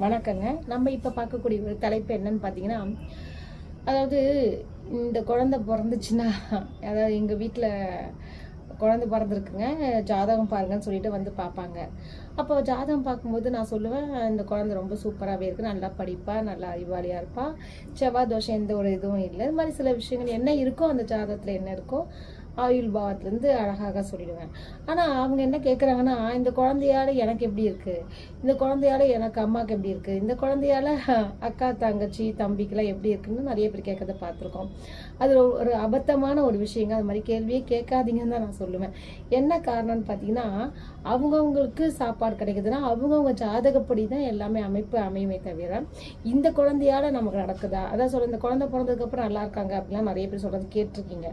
வணக்கங்க. நம்ம இப்போ பார்க்கக்கூடிய ஒரு தலைப்பு என்னன்னு பார்த்தீங்கன்னா அதாவது இந்த குழந்தை பிறந்துச்சுன்னா அதாவது எங்கள் வீட்டில் குழந்தை பிறந்திருக்குங்க. ஜாதகம் பாருங்கன்னு சொல்லிட்டு வந்து பார்ப்பாங்க. அப்போ ஜாதகம் பார்க்கும்போது நான் சொல்லுவேன் இந்த குழந்தை ரொம்ப சூப்பராகவே இருக்குது நல்லா படிப்பா நல்லா அறிவாளியாக இருப்பா செவ்வாய் தோஷம் எந்த ஒரு இதுவும் இல்லை. இது மாதிரி சில விஷயங்கள் என்ன இருக்கோ அந்த ஜாதகத்தில் என்ன இருக்கோ ஆயுள் பாவத்துலேருந்து அழகாக சொல்லிடுவேன். ஆனால் அவங்க என்ன கேட்குறாங்கன்னா இந்த குழந்தையால் எனக்கு எப்படி இருக்குது இந்த குழந்தையால் எனக்கு அம்மாவுக்கு எப்படி இருக்குது இந்த குழந்தையால் அக்கா தங்கச்சி தம்பிக்கெலாம் எப்படி இருக்குன்னு நிறைய பேர் கேட்கறத பார்த்துருக்கோம். அது ஒரு- ஒரு அபத்தமான ஒரு விஷயங்க. அது மாதிரி கேள்வியே கேட்காதீங்கன்னு தான் நான் சொல்லுவேன். என்ன காரணம்னு பார்த்தீங்கன்னா அவங்கவுங்களுக்கு சாப்பாடு கிடைக்குதுன்னா அவங்கவுங்க ஜாதகப்படி தான் எல்லாமே அமைப்பு அமையுமே தவிர இந்த குழந்தையால் நமக்கு நடக்குதா? அதான் சொல்ல இந்த குழந்தை பிறந்ததுக்கப்புறம் நல்லா இருக்காங்க அப்படிலாம் நிறைய பேர் சொல்கிறது கேட்டிருக்கீங்க.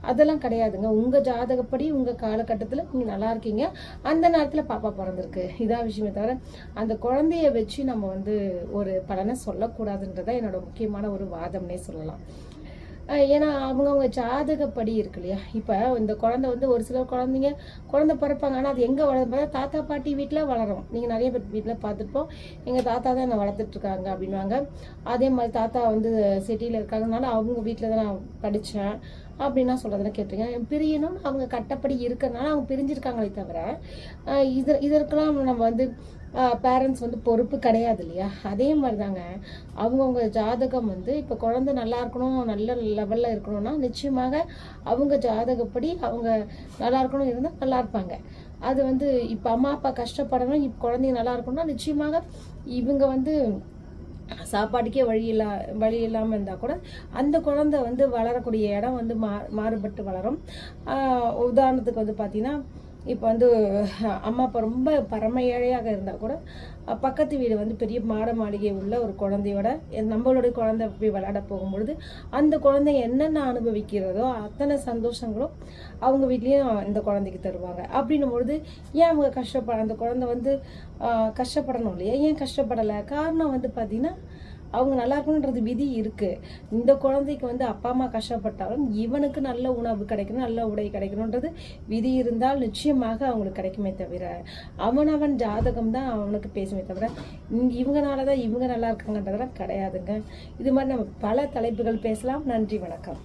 அதெல்லாம் கிடையாது. கிடையாதுங்க உங்க ஜாதகப்படி உங்க காலகட்டத்தில் நீங்க நல்லா இருக்கீங்க. அந்த நேரத்தில் பாப்பா பிறந்திருக்கு. இதான் விஷயமே தவிர அந்த குழந்தைய வச்சு நம்ம வந்து ஒரு பலனை சொல்லக்கூடாதுன்றதான் என்னோட முக்கியமான ஒரு வாதம்னே சொல்லலாம். அஹ் ஏன்னா அவங்கவுங்க ஜாதகப்படி இருக்கு இல்லையா? இப்போ இந்த குழந்தை வந்து ஒரு சில குழந்தைங்க குழந்தை பிறப்பாங்க. ஆனால் அது எங்கே வளரும்? பார்த்தா தாத்தா பாட்டி வீட்டில் வளரும். நீங்கள் நிறைய பேர் வீட்டில் பார்த்துருப்போம். எங்கள் தாத்தா தான் என்னை வளர்த்துட்ருக்காங்க அப்படின்வாங்க அதே மாதிரி தாத்தா வந்து சிட்டியில் இருக்காங்கனால அவங்க வீட்டில் தான் நான் படித்தேன் அப்படின்னா சொல்கிறதுல கேட்டிருக்கேன். பிரியணும்னு அவங்க கட்டப்படி இருக்கிறதுனால அவங்க பிரிஞ்சிருக்காங்களே தவிர இது இதற்கெல்லாம் நம்ம வந்து பேரண்ட்ஸ் வந்து பொறுப்பு கிடையாது இல்லையா? அதே மாதிரி தாங்க அவங்கவுங்க ஜாதகம் வந்து இப்போ குழந்தை நல்லா இருக்கணும் நல்ல லெவலில் இருக்கணும்னா நிச்சயமாக அவங்க ஜாதகப்படி அவங்க நல்லா இருக்கணும் இருந்தால் நல்லா இருப்பாங்க. அது வந்து இப்போ அம்மா அப்பா கஷ்டப்படணும் இப்போ குழந்தைங்க நல்லா இருக்கணும்னா நிச்சயமாக இவங்க வந்து சாப்பாட்டுக்கே வழி இல்லா வழி இல்லாமல் இருந்தால் கூட அந்த குழந்தை வந்து வளரக்கூடிய இடம் வந்து மா மாறுபட்டு வளரும். உதாரணத்துக்கு வந்து பார்த்தீங்கன்னா இப்போ வந்து அம்மா அப்பா ரொம்ப பரம ஏழையாக இருந்தால் கூட பக்கத்து வீடு வந்து பெரிய மாட மாளிகை உள்ள ஒரு குழந்தையோட நம்மளுடைய குழந்தை போய் விளையாட போகும்பொழுது அந்த குழந்தை என்னென்ன அனுபவிக்கிறதோ அத்தனை சந்தோஷங்களும் அவங்க வீட்லேயும் இந்த குழந்தைக்கு தருவாங்க. அப்படின்னும் பொழுது ஏன் அவங்க கஷ்டப்பட அந்த குழந்தை வந்து கஷ்டப்படணும் இல்லையா? ஏன் கஷ்டப்படலை? காரணம் வந்து பார்த்திங்கன்னா அவங்க நல்லா இருக்கணுன்றது விதி இருக்கு. இந்த குழந்தைக்கு வந்து அப்பா அம்மா கஷ்டப்பட்டாலும் இவனுக்கு நல்ல உணவு கிடைக்கணும் நல்ல உடை கிடைக்கணுன்றது விதி இருந்தால் நிச்சயமாக அவங்களுக்கு கிடைக்குமே தவிர அவனவன் ஜாதகம் தான் அவனுக்கு பேசுமே தவிர இவங்கனால தான் இவங்க நல்லா இருக்காங்கன்றதெல்லாம் கிடையாதுங்க. இது மாதிரி நம்ம பல தலைப்புகள் பேசலாம். நன்றி வணக்கம்.